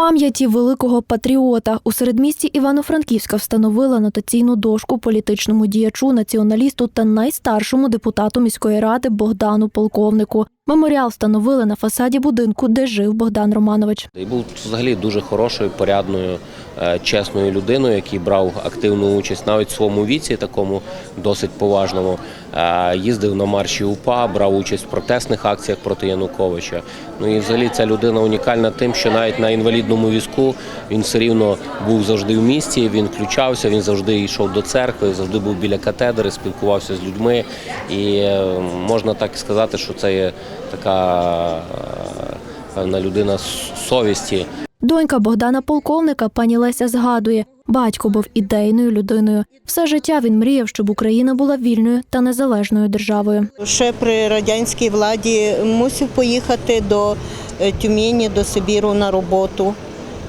Пам'яті великого патріота у середмісті Івано-Франківська встановила нотаційну дошку політичному діячу, націоналісту та найстаршому депутату міської ради Богдану Полковнику. Меморіал встановили на фасаді будинку, де жив Богдан Романович. І був взагалі дуже хорошою, порядною, е, чесною людиною, який брав активну участь навіть в своєму віці, такому досить поважному. Е, Їздив на марші УПА, брав участь в протестних акціях проти Януковича. Ну і взагалі ця людина унікальна тим, що навіть на інвалідному візку він все рівно був завжди в місті. Він включався, він завжди йшов до церкви, завжди був біля катедри, спілкувався з людьми. І е, можна так сказати, що це є така е, певна людина совісті. Донька Богдана Полковника, пані Леся, згадує, батько був ідейною людиною. Все життя він мріяв, щоб Україна була вільною та незалежною державою. Ще при радянській владі мусив поїхати до е, Тюмені, до Сибіру на роботу.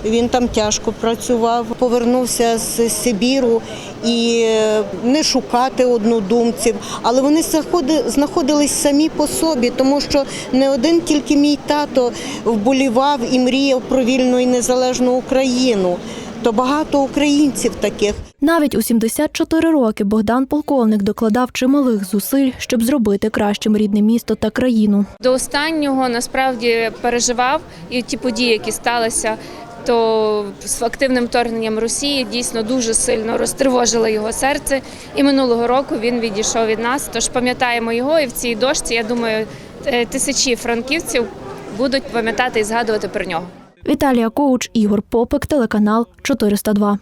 Він там тяжко працював, повернувся з Сибіру і е, не шукати однодумців, але вони заходи- знаходились самі по собі, тому що не один тільки мій тато вболівав і мріяв про вільну і незалежну Україну. То багато українців таких. Навіть у 74 роки Богдан Полковник докладав чималих зусиль, щоб зробити кращим рідне місто та країну. До останнього насправді переживав і ті події, які сталися, то з активним вторгненням Росії дійсно дуже сильно розтривожили його серце. І минулого року він відійшов від нас. Тож пам'ятаємо його, і в цій дошці, я думаю, е, тисячі франківців будуть пам'ятати і згадувати про нього. Віталія Коуч, Ігор Попик, телеканал 402.